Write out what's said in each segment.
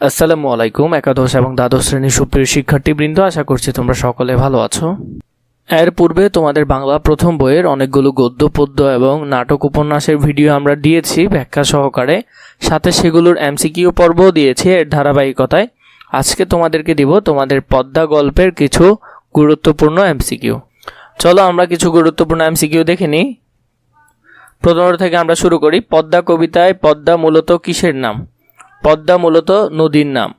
আসসালামু আলাইকুম, একাদশ এবং দ্বাদশ শ্রেণির সুপ্রিয় শিক্ষার্থীবৃন্দ, আশা করছি তোমরা সকলে ভালো আছো। এর পূর্বে তোমাদের বাংলা প্রথম বইয়ের অনেকগুলো গদ্য, পদ্য এবং নাটক উপন্যাসের ভিডিও আমরা দিয়েছি, ব্যাখ্যা সহকারে। সাথে সেগুলোর এমসিকিউ পর্বও দিয়েছি এর ধারাবাহিকতায়। আজকে তোমাদেরকে দিব তোমাদের পদ্মা গল্পের কিছু গুরুত্বপূর্ণ এমসিকিউ। চলো আমরা কিছু গুরুত্বপূর্ণ এমসিকিউ দেখে নিই। প্রথম থেকে আমরা শুরু করি, পদ্মা কবিতায় পদ্মা মূলত কিসের নাম? পদ্মা মূলত নদীর নাম।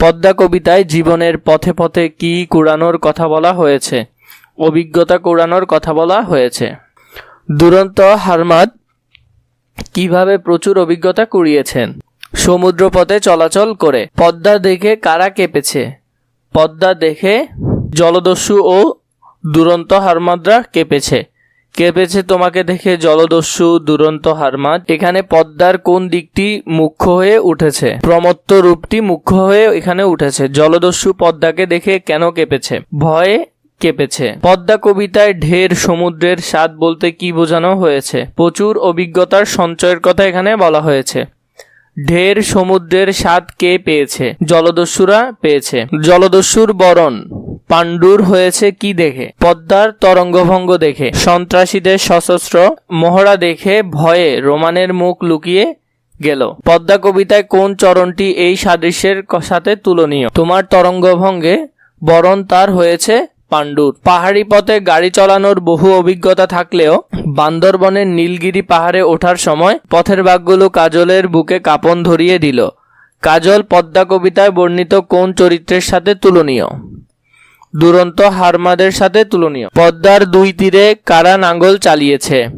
পদ্মা কবিতায় জীবনের পথে পথে কি কুড়ানোর কথা বলা হয়েছে? অভিজ্ঞতা কুড়ানোর কথা বলা হয়েছে। দুরন্ত হারমাদ কীভাবে প্রচুর অভিজ্ঞতা কুড়িয়েছেন? সমুদ্র পথে চলাচল করে পদ্মা দেখে কারা কেঁপেছে? পদ্মা দেখে জলদস্যু ও দুরন্ত হারমাদরা কেঁপেছে। কেঁপেছে তোমাকে দেখে জলদস্যু, দুরন্ত হারমাদ? এখানে পদ্মার কোন দিকটি মুখ্য হয়ে উঠেছে? প্রমত্ত রূপটি মুখ্য হয়ে এখানে উঠেছে। জলদস্যু পদ্মাকে দেখে কেন কেঁপেছে? ভয়ে কেঁপেছে। পদ্মা কবিতায় ঢের সমুদ্রের স্বাদ বলতে কি বোঝানো হয়েছে? প্রচুর অভিজ্ঞতার সঞ্চয়ের কথা এখানে বলা হয়েছে। ঢের সমুদ্রের স্বাদ কে পেয়েছে? জলদস্যুরা পেয়েছে। জলদস্যুর বরণ। পাণ্ডুর হয়েছে কি দেখে? পদ্মার তরঙ্গভঙ্গ দেখে। সন্ত্রাসীদের সশস্ত্র মহড়া দেখে ভয়ে রোমানের মুখ লুকিয়ে গেল। পদ্মা কবিতায় কোন চরণটি এই সাদৃশ্যের সাথে তুলনীয়? তোমার তরঙ্গভঙ্গে বরণ তার হয়েছে পাণ্ডুর। পাহাড়ি পথে গাড়ি চালানোর বহু অভিজ্ঞতা থাকলেও বান্দরবনের নীলগিরি পাহাড়ে ওঠার সময় পথের বাঘগুলো কাজলের বুকে কাপন ধরিয়ে দিল। কাজল পদ্মা কবিতায় বর্ণিত কোন চরিত্রের সাথে তুলনীয়? দুরন্ত হারমাদের সাথে তুলনীয়। পদ্মার দুই তীরে কারা নাঙ্গল চালিয়েছে?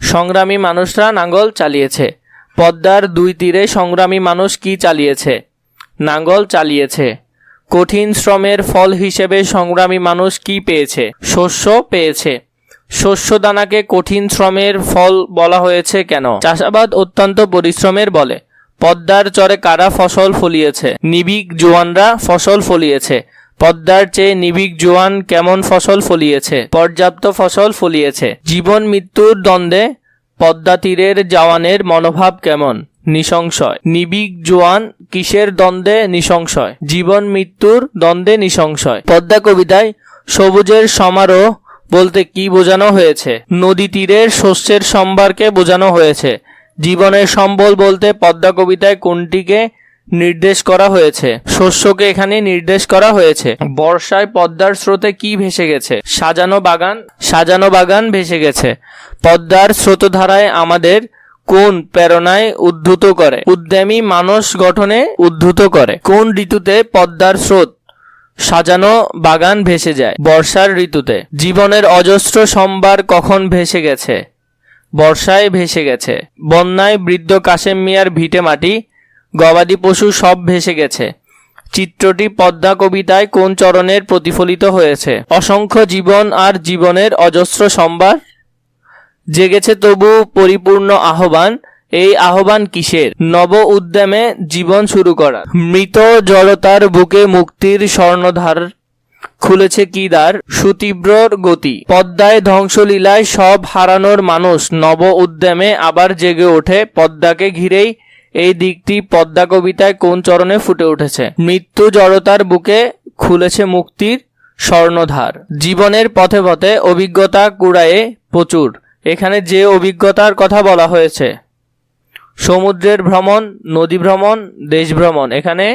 সংগ্রামী মানুষরা নাঙ্গল চালিয়েছে। পদ্মার দুই তীরে সংগ্রামী মানুষ কি চালিয়েছে? নাঙ্গল চালিয়েছে। কঠিন শ্রমের ফল হিসেবে সংগ্রামী মানুষ কি পেয়েছে? শস্য পেয়েছে। শস্য দানাকে কঠিন শ্রমের ফল বলা হয়েছে কেন? চাষাবাদ অত্যন্ত পরিশ্রমের বলে। পদ্মার চরে কারা ফসল ফলিয়েছে? নিবিক জোয়ানরা ফসল ফলিয়েছে। পদ্মার চেয়ে নিবিক জোয়ান কেমন ফসল ফলিয়েছে? পর্যাপ্ত ফসল ফলিয়েছে। জীবন মৃত্যুর দ্বন্দ্বে পদ্মা তীরের জওয়ানের মনোভাব কেমন? নিঃসংশয় নিবিক জোয়ান কিসের দ্বন্দ্বে নিঃসংশয় জীবন মৃত্যুর দ্বন্দ্বে নিঃসংশয় পদ্মা কবিতায় সবুজের সমারোহ বলতে কি বোঝানো হয়েছে? নদী তীরের শস্যের সম্ভারকে বোঝানো হয়েছে। জীবনের সম্বল বলতে পদ্মা কবিতায় কোনটিকে নির্দেশ করা হয়েছে। শস্যকে এখানে নির্দেশ করা হয়েছে। বর্ষায় পদ্মার স্রোতে কি ভেসে গেছে? সাজানো বাগান সাজানো বাগান ভেসে গেছে। পদ্মার স্রোতধারায় আমাদের কোন প্রেরণায় উদ্ধুত করে? উদ্যমী মানস গঠনে উদ্ধুত করে। কোন ঋতুতে পদ্মার স্রোত সাজানো বাগান ভেসে যায়? বর্ষার ঋতুতে। জীবনের অজস্র সম্বার কখন ভেসে গেছে? বর্ষায় ভেসে গেছে। বন্যায় বৃদ্ধ কাশেম মিয়ার ভিটে মাটি গবাদি পশু সব ভেসে গেছে। চিত্রটি পদ্মা কবিতায় কোন চরণের প্রতিফলিত হয়েছে? অসংখ্য জীবন আর জীবনের অজস্র সম্বার জেগেছে তবু পরিপূর্ণ আহ্বান। এই আহ্বান কিসের? নব উদ্যমে জীবন শুরু করা মৃত জড়তার বুকে মুক্তির স্বর্ণধার খুলেছে কি দ্বার? সুতীব্রর গতি। পদ্মায় ধ্বংসলীলায় সব হারানোর মানুষ নব উদ্যমে আবার জেগে ওঠে। পদ্মাকে ঘিরেই এই দিকটি পদ্মা কবিতায় কোন চরণে ফুটে উঠেছে? মৃত্যু জড়তার বুকে খুলেছে মুক্তির স্বর্ণধার। জীবনের পথে পথে অভিজ্ঞতা কুড়ায়ে প্রচুর। এখানে যে অভিজ্ঞতার কথা বলা হয়েছে, সমুদ্রের ভ্রমণ, নদী ভ্রমণ, দেশ ভ্রমণ, এখানে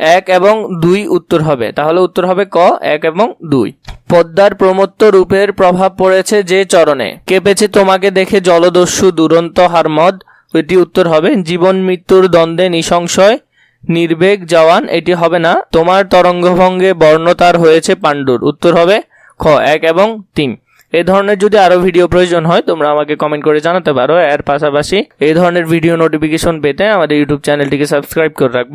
এক এবং দুই উত্তর হবে। তাহলে উত্তর হবে ক, এক এবং দুই। পদ্মার প্রমত্ত রূপের প্রভাব পড়েছে যে চরণে। কেঁপেছে তোমাকে দেখে জলদস্যু, দুরন্ত হারমদ এটি উত্তর হবে, জীবন, মৃত্যুর দ্বন্দ্বে নিঃসংশয় নির্বেগ, জওয়ান, এটি হবে না, তোমার তরঙ্গভঙ্গে বর্ণতার হয়েছে পাণ্ডুর। উত্তর হবে খ, এক এবং তিন। এ ধরনের যদি আরও ভিডিও প্রয়োজন হয়, তোমরা আমাকে কমেন্ট করে জানাতে পারো। এর পাশাপাশি এই ধরনের ভিডিও নোটিফিকেশন পেতে আমাদের ইউটিউব চ্যানেলটিকে সাবস্ক্রাইব করে রাখবে।